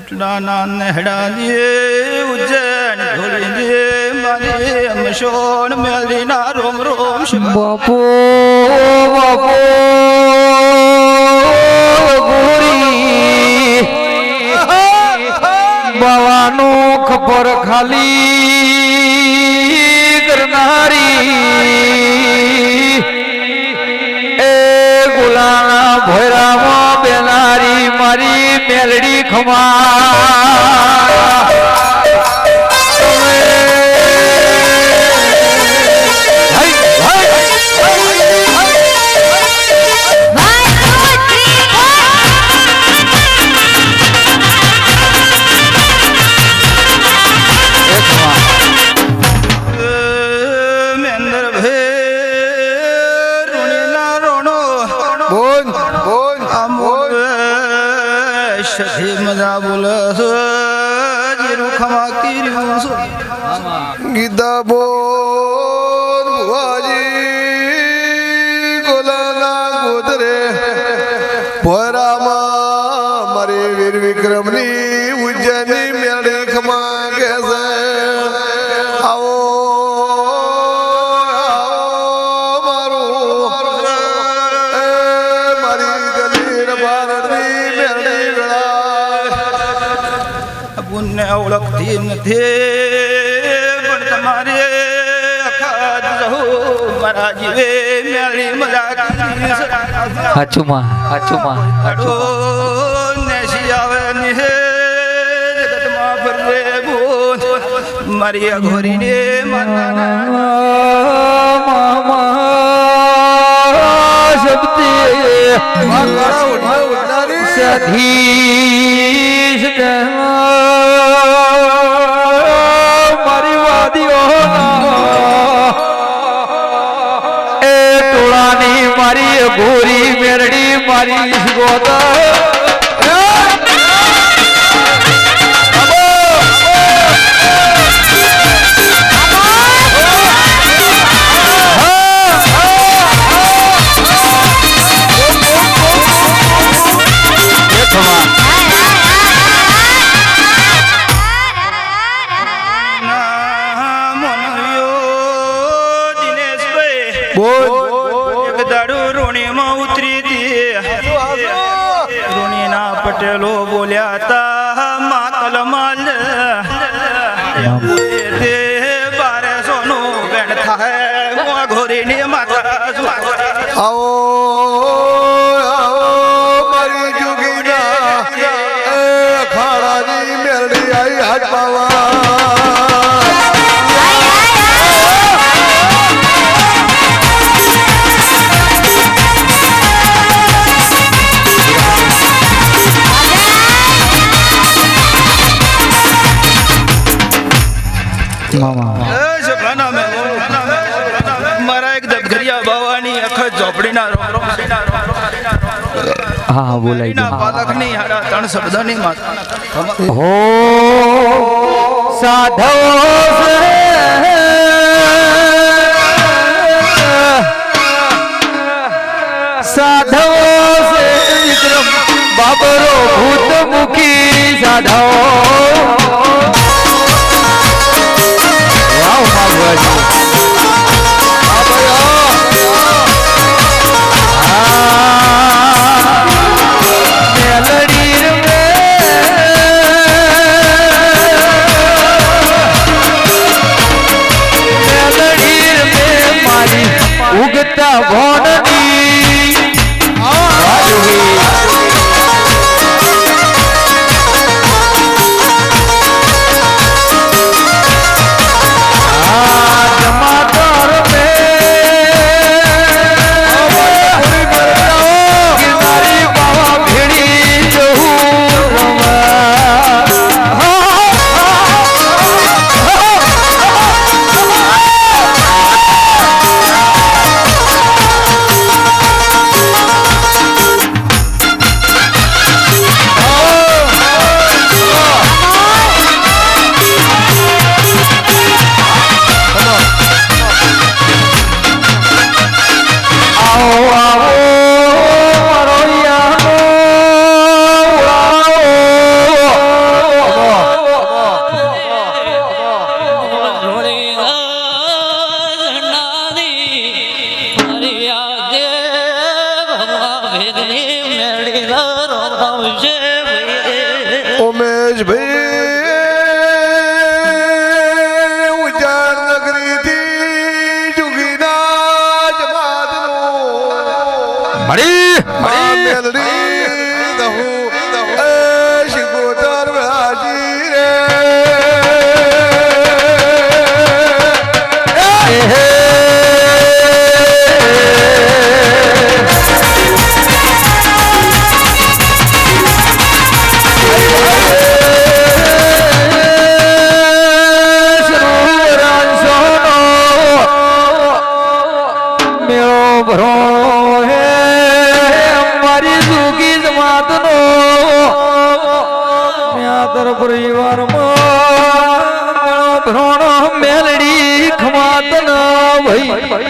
કોટડાના નેહડાની ઉજ્જૈન ઢોલીની મારી અમશોણ મેલીના રોમ રોમ બાપો બાપો ગોરી બાવાનો ખબર ખાલી. મારી મેલડી ખમા વિક્રમની ઉજ્જૈનની મેળી ખમા કે છે. આવો ઓળખતી નથી પણ તમારે અખાત જવું મારા જીવે મેળી મજા. હાચુમાં હાચુમાં હાચુમાં. મારી અઘોરીને માતાના મારી વાદીઓ એ ટોળાની મારી ગોરી મેરડી મારી ગોતા મેરડી આઈ હા હા બોલાઈ ના ગયું પાલકની હાડા ત્રણ શબ્દની માતા હો સાધવો સાધવો છે વિક્રમ બાબરો ભૂત મુખી સાધવો વાવ માલવાજી भाई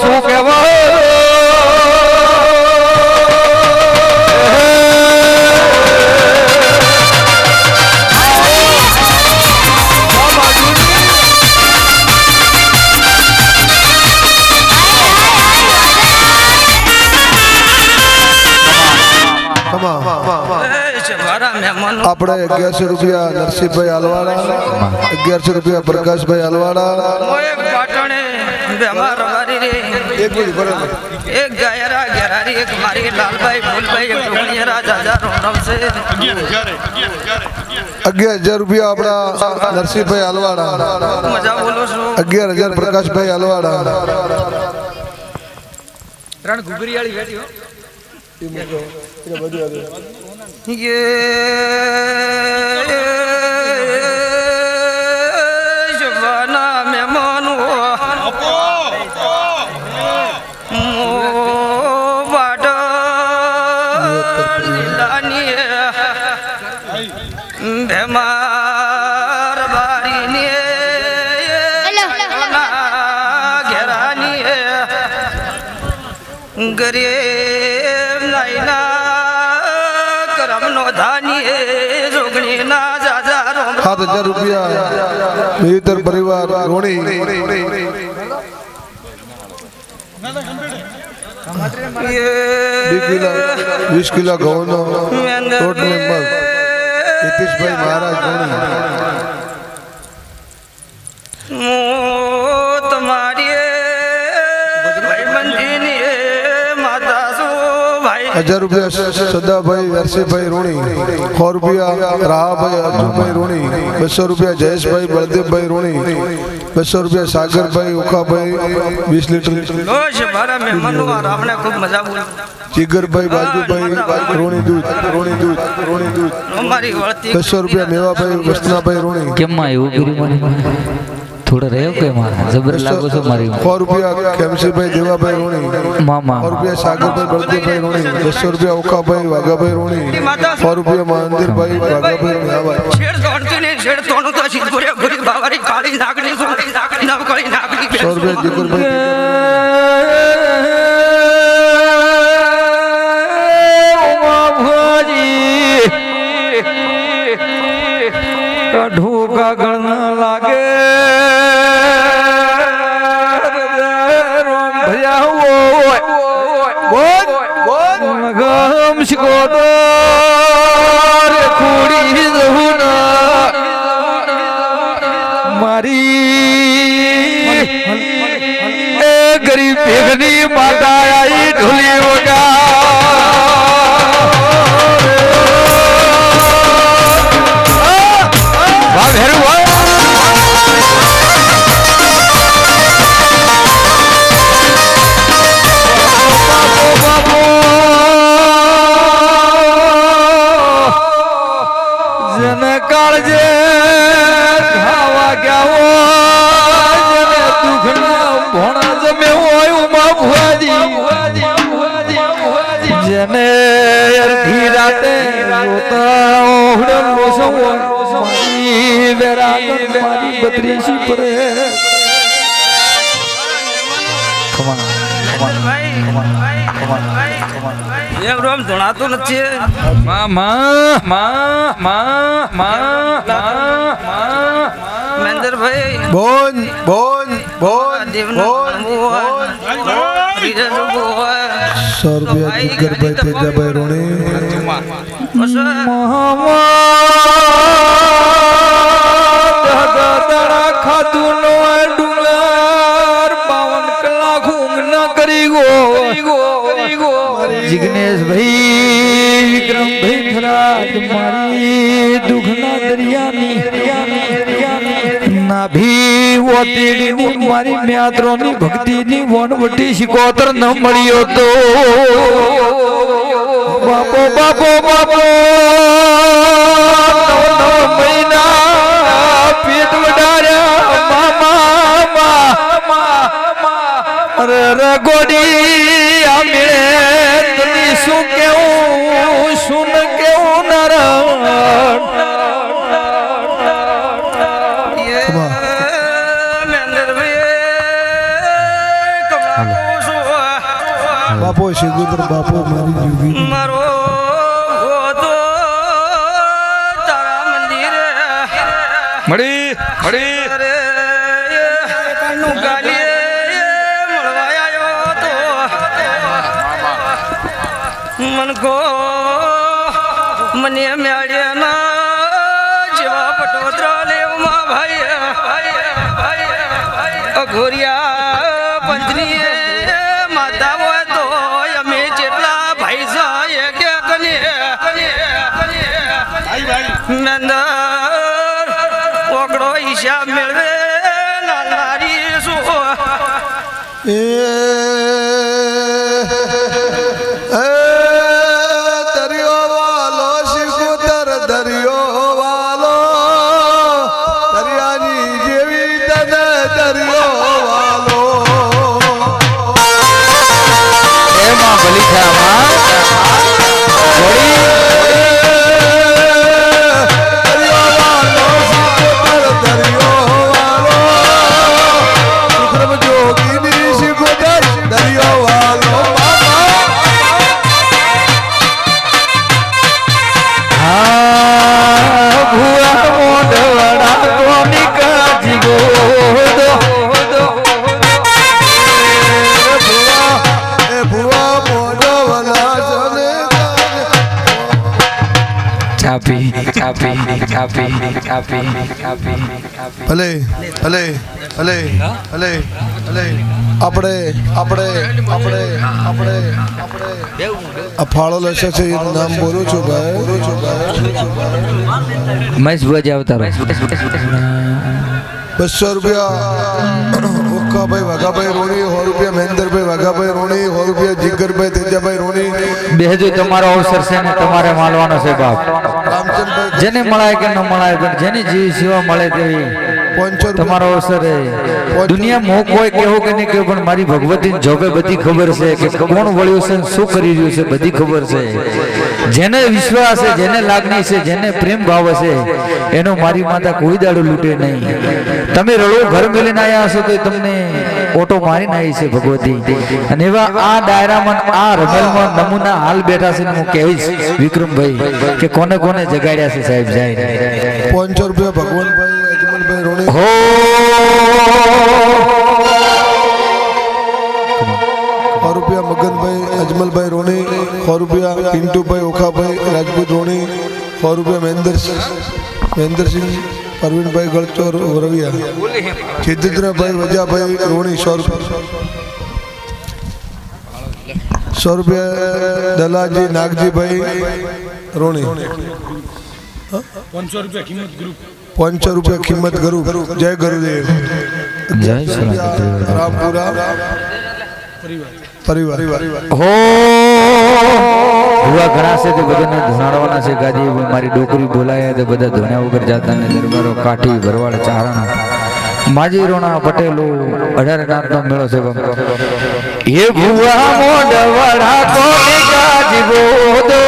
શું કહેવું? આપણે અગિયારસો રૂપિયા નરસિંહભાઈ અલવાડા અગિયારસો રૂપિયા પ્રકાશભાઈ અલવાડા અગિયાર હજાર રૂપિયા આપણા નરસિંહભાઈ અલવાડા અગિયાર હજાર પ્રકાશભાઈ અલવાડા ये જવાના મહેમાન. મો વાડ સાત હજાર રૂપિયા મિહિતર પરિવાર રોણી. વીસ કિલો ઘઉંનો ટોટલ હિતેશભાઈ મહારાજ રોણી. હજાર રૂપિયા સદાભાઈ વ્યરસીભાઈ રૂણી સો રૂપિયા રાહાભાઈ અર્જુનભાઈ રૂણી બસો રૂપિયા જયેશભાઈ બળદેવભાઈ રૂણી બસો રૂપિયા સાગરભાઈ ઓખાભાઈ વીસ લીટર. જીગરભાઈ બાજુભાઈ રોણી દૂધ રોણી દૂધ રોણી દૂધ. બસો રૂપિયા મેવાભાઈ વસનાભાઈ રૂણી. કેમ આવ્યું થોડો રહ્યો કે માં જબર લાગો છો મારી માં. સો રૂપિયા કેમસીભાઈ દેવાભાઈ રોણી. મામા સો રૂપિયા સાગરભાઈ બળદેવભાઈ રોણી. બસો રૂપિયા ઓખાભાઈ વાઘાભાઈ રોણી. સો રૂપિયા મહેન્દ્રભાઈ વાઘાભાઈ રોણી. આવા. છેડ તોડતી ને છેડ તોડું તો બાવારી કાળી નાગણી નાગણી કાળી નાગણી સો રૂપિયા જીગરભાઈ ઢોકા ગણ લાગે. મારી પર. ધોણાતું નથી. મા મા મા મા મા મહેન્દ્રભાઈ બોન બોન બોન બોન સો રૂપિયા જીગરભાઈ તેજાભાઈ રૂણી. જિગ્નેશ ભાઈ વિક્રમ ભાઈ થરાદ મારી દુઃખના દરિયાની ના ભી ઓતીડીની મારી મ્યાત્રોની ભક્તિની વનવટી શિકોતર ન મળ્યો તો બાપો બાપો બાપો નવ નવ મહિના પેટ વડાર્યા મામા અરે રગોડી આ મેળે તને શું કેવું શું ન કેવું નર બાપો શિગુદર બાપો મારી જુગી મારો ગોતો તારા મંદિરે મળી મળી. અરે મન મેળ્યા ના. જેવા પટોદરા લેવમાં ભાઈ અઘોરિયા પંચની માતા હોય તો અમે જેટલા ભાઈ છે કે કને એમાં આપી આપી આપી આપી ભલે ભલે ભલે ભલે ભલે. આપણે આપણે આપણે આપણે આપણે. આ ફાળો લેશે છે એ નામ બોલું છું ભાઈ. બોલું છું ભાઈ મહેશ ભુવાજી આવતા બસો રૂપિયા. ઓખાભાઈ વાઘાભાઈ રોણી સો રૂપિયા મહેન્દ્રભાઈ વાઘાભાઈ રોણી સો રૂપિયા જીગરભાઈ તેજાભાઈ રોણી બેહજો તમારો અવસર છે ને તમારે માલવાનો છે બાપ. જેને મળાય કે ન મળાય પણ જેની જીવ સેવા મળે તેવી તમારો અવસર દુનિયા મોહ કોઈ કેવું કે નહીં કેવું પણ મારી ભગવતી જોબે બધી ખબર છે કે કોણ વળ્યું છે ને શું કરી રહ્યું છે બધી ખબર છે. જેને વિશ્વાસ છે જેને લાગણી છે જેને પ્રેમ ભાવ હશે એનો મારી માતા કોઈ દાડો લૂટે નહીં. તમે રડો ઘર મેલીને આવ્યા હશો તો તમને ઓટો મારીને આવી છે ભગવતી. અને એવા આ ડાયરામાં આ રમેલમાં નમૂના હાલ બેઠા છે હું કહીશ વિક્રમભાઈ કે કોને કોને જગાડ્યા છે સાહેબ જાય પાંચસો રૂપિયા ભગવાનભાઈ અજમલભાઈ હો! સો રૂપિયા મગનભાઈ અજમલભાઈ રોણી સો રૂપિયા પિન્ટુભાઈ ઓખાભાઈ રાજપૂત રોણી સો રૂપિયા મહેન્દ્ર મહેન્દ્રસિંહ પરવીનભાઈ ગળચોર વરવિયા સિદ્ધેન્દ્રભાઈ વજાભાઈ રોણી સો રૂપિયા સો રૂપિયા દલાજી નાગજીભાઈ રોણી પાંચસો રૂપિયા કિંમત ગરુ જય ગુરુદેવ જય શ્રી રામ. રામપુરા પરિવાર હો! ભુવા ઘણા છે તે બધાને ધોણાડવાના છે. ગાદી મારી ડોકરી બોલાયા તે બધા ધોણ્યા વગર જાતા ને દરબારો કાઠી ભરવાડ ચારણા. માજી રોણા પટેલો અઢાર નાથનો મેળો છે. એ ભુવા મોઢવાડા કોની ગાજી બોધો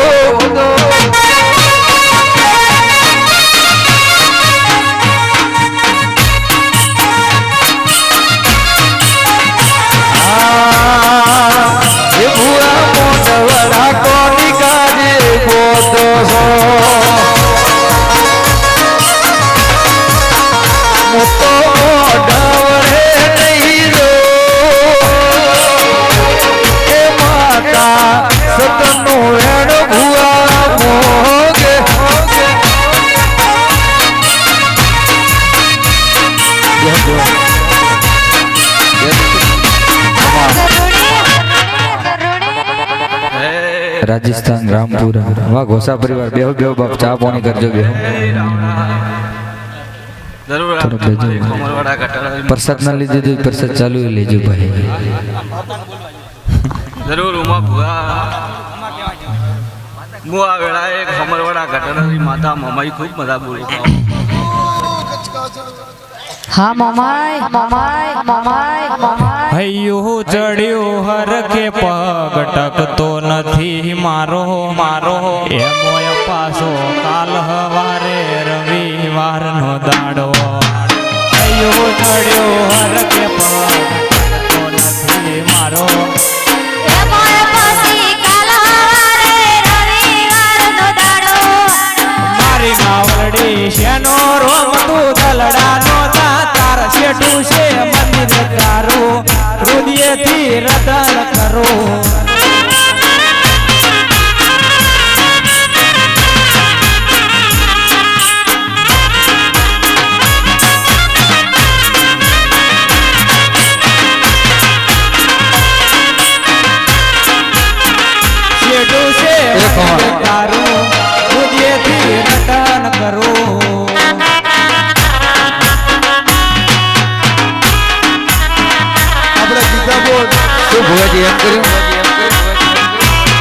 રાજસ્થાન રામપુરા. વાહ ઘોસા પરિવાર. બેહો બેહો બાપ ચા પાણી કરજો બેહો. પ્રસાદ ના લીધે તો પ્રસાદ ચાલુ લેજો ભાઈ. જરૂર ઉમા ભુવા. હું આ વેળાએ ખમરવાડા ઘટાડાની માતા મમાઈ ખૂબ મજા બોલી. હા મમાય મમાય મમાય મમાય. હૈયું ચડ્યું હરખે પગ ટકતો નથી મારો મારો. એમો પાછો કાલ હવારે રવિવાર નો દાડો. હૈયું ચડ્યું હરખે પગ ટકતો નથી મારો. મારી માવડી શેનો રોમ તું દલડાનો તા